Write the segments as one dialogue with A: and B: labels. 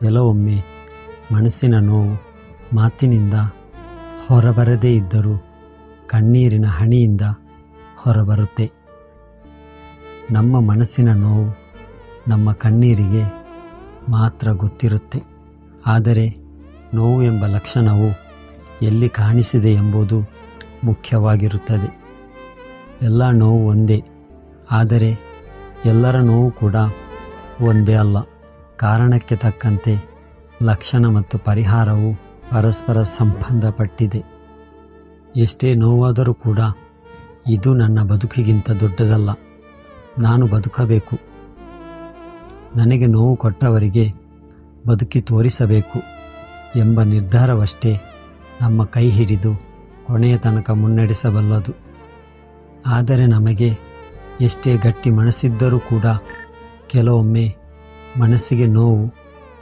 A: ಕೆಲವೊಮ್ಮೆ ಮನಸ್ಸಿನ ನೋವು ಮಾತಿನಿಂದ ಹೊರಬರದೇ ಇದ್ದರೂ ಕಣ್ಣೀರಿನ ಹನಿಯಿಂದ ಹೊರಬರುತ್ತೆ. ನಮ್ಮ ಮನಸ್ಸಿನ ನೋವು ನಮ್ಮ ಕಣ್ಣೀರಿಗೆ ಮಾತ್ರ ಗೊತ್ತಿರುತ್ತೆ. ಆದರೆ ನೋವು ಎಂಬ ಲಕ್ಷಣವು ಎಲ್ಲಿ ಕಾಣಿಸಿದೆ ಎಂಬುದು ಮುಖ್ಯವಾಗಿರುತ್ತದೆ. ಎಲ್ಲ ನೋವು ಒಂದೇ, ಆದರೆ ಎಲ್ಲರ ನೋವು ಕೂಡ ಒಂದೇ ಅಲ್ಲ. ಕಾರಣಕ್ಕೆ ತಕ್ಕಂತೆ ಲಕ್ಷಣ ಮತ್ತು ಪರಿಹಾರವು ಪರಸ್ಪರ ಸಂಬಂಧಪಟ್ಟಿದೆ. ಎಷ್ಟೇ ನೋವಾದರೂ ಕೂಡ ಇದು ನನ್ನ ಬದುಕಿಗಿಂತ ದೊಡ್ಡದಲ್ಲ. ನಾನು ಬದುಕಬೇಕು. ನನಗೆ ನೋವು ಕೊಟ್ಟವರಿಗೆ ಬದುಕಿ ತೋರಿಸಬೇಕು ಎಂಬ ನಿರ್ಧಾರವಷ್ಟೇ ನಮ್ಮ ಕೈ ಹಿಡಿದು ಕೊನೆಯ ತನಕ ಮುನ್ನಡೆಸಬಲ್ಲದು. ಆದರೆ ನಮಗೆ ಎಷ್ಟೇ ಗಟ್ಟಿ ಮನಸ್ಸಿದ್ದರೂ ಕೂಡ ಕೆಲವೊಮ್ಮೆ ಮನಸ್ಸಿಗೆ ನೋವು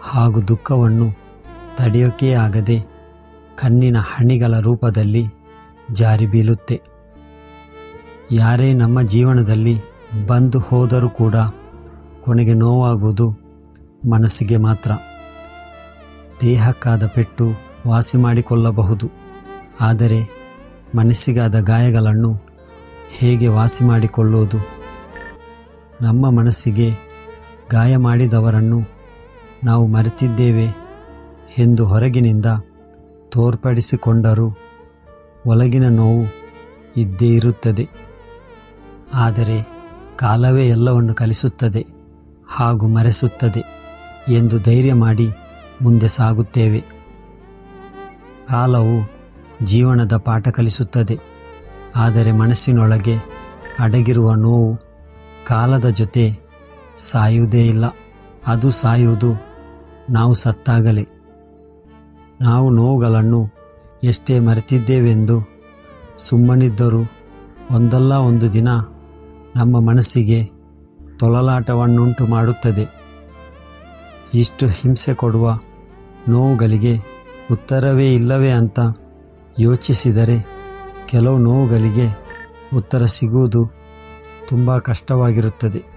A: ಹಾಗೂ ದುಃಖವನ್ನು ತಡೆಯೋಕೆ ಆಗದೆ ಕಣ್ಣಿನ ಹಣಿಗಳ ರೂಪದಲ್ಲಿ ಜಾರಿ ಬೀಳುತ್ತೆ. ಯಾರೇ ನಮ್ಮ ಜೀವನದಲ್ಲಿ ಬಂದು ಹೋದರೂ ಕೂಡ ಕೊನೆಗೆ ನೋವಾಗುವುದು ಮನಸ್ಸಿಗೆ ಮಾತ್ರ. ದೇಹಕ್ಕಾದ ಪೆಟ್ಟು ವಾಸಿ ಮಾಡಿಕೊಳ್ಳಬಹುದು, ಆದರೆ ಮನಸ್ಸಿಗಾದ ಗಾಯಗಳನ್ನು ಹೇಗೆ ವಾಸಿ ಮಾಡಿಕೊಳ್ಳುವುದು? ನಮ್ಮ ಮನಸ್ಸಿಗೆ ಗಾಯ ಮಾಡಿದವರನ್ನು ನಾವು ಮರೆತಿದ್ದೇವೆ ಎಂದು ಹೊರಗಿನಿಂದ ತೋರ್ಪಡಿಸಿಕೊಂಡರೂ ಒಳಗಿನ ನೋವು ಇದ್ದೇ ಇರುತ್ತದೆ. ಆದರೆ ಕಾಲವೇ ಎಲ್ಲವನ್ನು ಕಲಿಸುತ್ತದೆ ಹಾಗೂ ಮರೆಸುತ್ತದೆ ಎಂದು ಧೈರ್ಯ ಮಾಡಿ ಮುಂದೆ ಸಾಗುತ್ತೇವೆ. ಕಾಲವು ಜೀವನದ ಪಾಠ ಕಲಿಸುತ್ತದೆ, ಆದರೆ ಮನಸ್ಸಿನೊಳಗೆ ಅಡಗಿರುವ ನೋವು ಕಾಲದ ಜೊತೆ ಸಾಯುವುದೇ ಇಲ್ಲ. ಅದು ಸಾಯುವುದು ನಾವು ಸತ್ತಾಗಲೇ. ನಾವು ನೋವುಗಳನ್ನು ಎಷ್ಟೇ ಮರೆತಿದ್ದೇವೆಂದು ಸುಮ್ಮನಿದ್ದರೂ ಒಂದಲ್ಲ ಒಂದು ದಿನ ನಮ್ಮ ಮನಸ್ಸಿಗೆ ತೊಳಲಾಟವನ್ನುಂಟು ಮಾಡುತ್ತದೆ. ಇಷ್ಟು ಹಿಂಸೆ ಕೊಡುವ ನೋವುಗಳಿಗೆ ಉತ್ತರವೇ ಇಲ್ಲವೇ ಅಂತ ಯೋಚಿಸಿದರೆ ಕೆಲವು ನೋವುಗಳಿಗೆ ಉತ್ತರ ಸಿಗುವುದು ತುಂಬ ಕಷ್ಟವಾಗಿರುತ್ತದೆ.